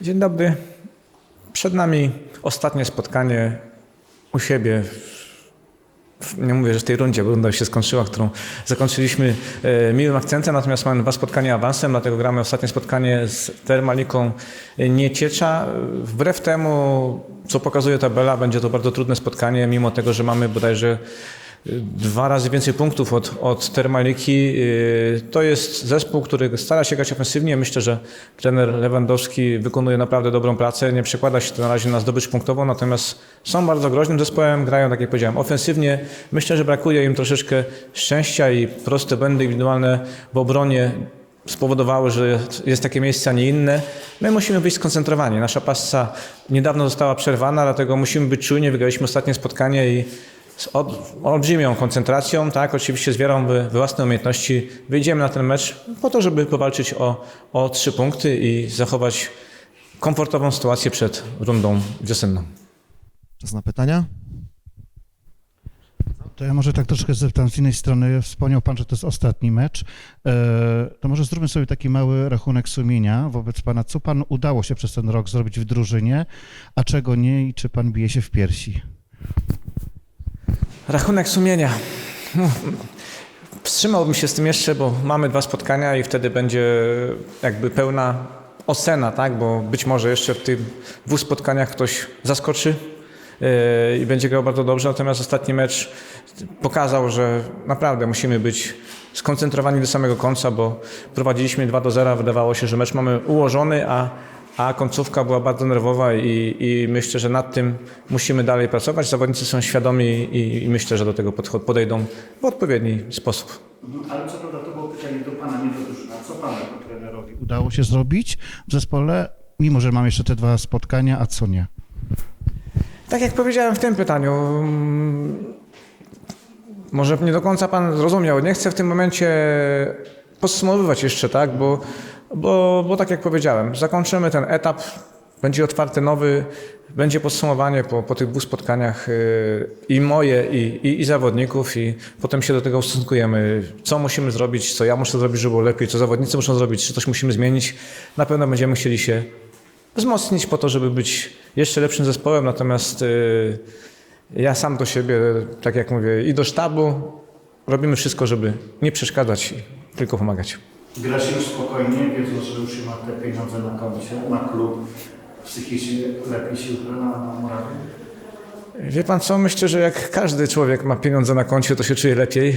Dzień dobry. Przed nami ostatnie spotkanie u siebie. Nie mówię, że w tej rundzie, bo runda już się skończyła, którą zakończyliśmy e, miłym akcentem, natomiast mamy dwa spotkania awansem, dlatego gramy ostatnie spotkanie z Termaliką Nieciecza. Wbrew temu, co pokazuje tabela, będzie to bardzo trudne spotkanie, mimo tego, że mamy bodajże dwa razy więcej punktów od, od Termaliki. Yy, To jest zespół, który stara się grać ofensywnie. Myślę, że trener Lewandowski wykonuje naprawdę dobrą pracę. Nie przekłada się to na razie na zdobycz punktową, natomiast są bardzo groźnym zespołem, grają, tak jak powiedziałem, ofensywnie. Myślę, że brakuje im troszeczkę szczęścia i proste błędy indywidualne w obronie spowodowały, że jest takie miejsce, a nie inne. My musimy być skoncentrowani. Nasza pasca niedawno została przerwana, dlatego musimy być czujni. Wygraliśmy ostatnie spotkanie i z od, olbrzymią koncentracją, tak, oczywiście z wiarą we własne umiejętności wyjdziemy na ten mecz po to, żeby powalczyć o, o trzy punkty i zachować komfortową sytuację przed rundą wiosenną. Czas na pytania? To ja może tak troszkę zapytam z innej strony. Wspomniał Pan, że to jest ostatni mecz. E, To może zróbmy sobie taki mały rachunek sumienia wobec Pana. Co Pan udało się przez ten rok zrobić w drużynie, a czego nie i czy Pan bije się w piersi? Rachunek sumienia. No, Wstrzymałbym się z tym jeszcze, bo mamy dwa spotkania i wtedy będzie jakby pełna ocena, tak? Bo być może jeszcze w tych dwóch spotkaniach ktoś zaskoczy yy, i będzie grał bardzo dobrze. Natomiast ostatni mecz pokazał, że naprawdę musimy być skoncentrowani do samego końca, bo prowadziliśmy 2 do 0. Wydawało się, że mecz mamy ułożony, a a końcówka była bardzo nerwowa i, i myślę, że nad tym musimy dalej pracować. Zawodnicy są świadomi i, i myślę, że do tego podejdą w odpowiedni sposób. Ale co prawda to było pytanie do Pana, nie do drużyny. Co Panu trenerowi udało się zrobić w zespole, mimo że mam jeszcze te dwa spotkania, a co nie? Tak jak powiedziałem w tym pytaniu, mm, może nie do końca Pan zrozumiał. Nie chcę w tym momencie podsumowywać jeszcze, tak, bo, bo, bo tak jak powiedziałem, zakończymy ten etap, będzie otwarty nowy, będzie podsumowanie po, po tych dwóch spotkaniach yy, i moje, i, i, i zawodników i potem się do tego ustosunkujemy. Co musimy zrobić, co ja muszę zrobić, żeby było lepiej, co zawodnicy muszą zrobić, czy coś musimy zmienić. Na pewno będziemy chcieli się wzmocnić po to, żeby być jeszcze lepszym zespołem, natomiast y, ja sam do siebie, tak jak mówię, i do sztabu robimy wszystko, żeby nie przeszkadzać tylko pomagać. Gra się już spokojnie, wiedząc, że już ma te pieniądze na koncie, na klub. Psychicznie lepiej się gra na, na Morawie? Wie pan co, myślę, że jak każdy człowiek ma pieniądze na koncie, to się czuje lepiej.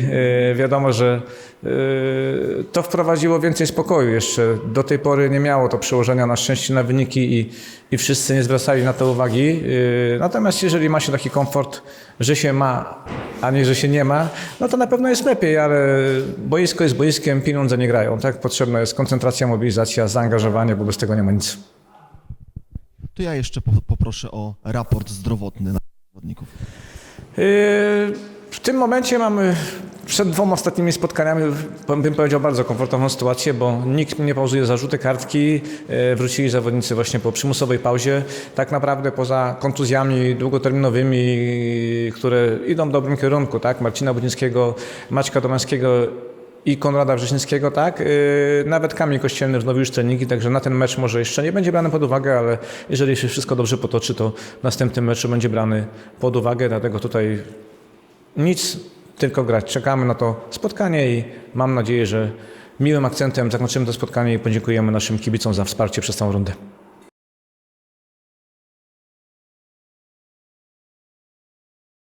Yy, wiadomo, że yy, to wprowadziło więcej spokoju jeszcze. Do tej pory nie miało to przełożenia na szczęście na wyniki i, i wszyscy nie zwracali na to uwagi. Yy, natomiast jeżeli ma się taki komfort, że się ma, a nie, że się nie ma, no to na pewno jest lepiej, ale boisko jest boiskiem, pieniądze nie grają. Tak? Potrzebna jest koncentracja, mobilizacja, zaangażowanie, bo bez tego nie ma nic. To ja jeszcze po, poproszę o raport zdrowotny zawodników. Yy, W tym momencie mamy przed dwoma ostatnimi spotkaniami, bym powiedział, bardzo komfortową sytuację, bo nikt nie pauzuje za żółte kartki. Yy, Wrócili zawodnicy właśnie po przymusowej pauzie. Tak naprawdę poza kontuzjami długoterminowymi, które idą w dobrym kierunku, tak? Marcina Budzińskiego, Maćka Domańskiego i Konrada Wrzesińskiego, tak? Yy, Nawet Kamil Kościelny wznowił już treningi, także na ten mecz może jeszcze nie będzie brany pod uwagę, ale jeżeli się wszystko dobrze potoczy, to w następnym meczu będzie brany pod uwagę, dlatego tutaj nic, tylko grać. Czekamy na to spotkanie i mam nadzieję, że miłym akcentem zakończymy to spotkanie i podziękujemy naszym kibicom za wsparcie przez całą rundę.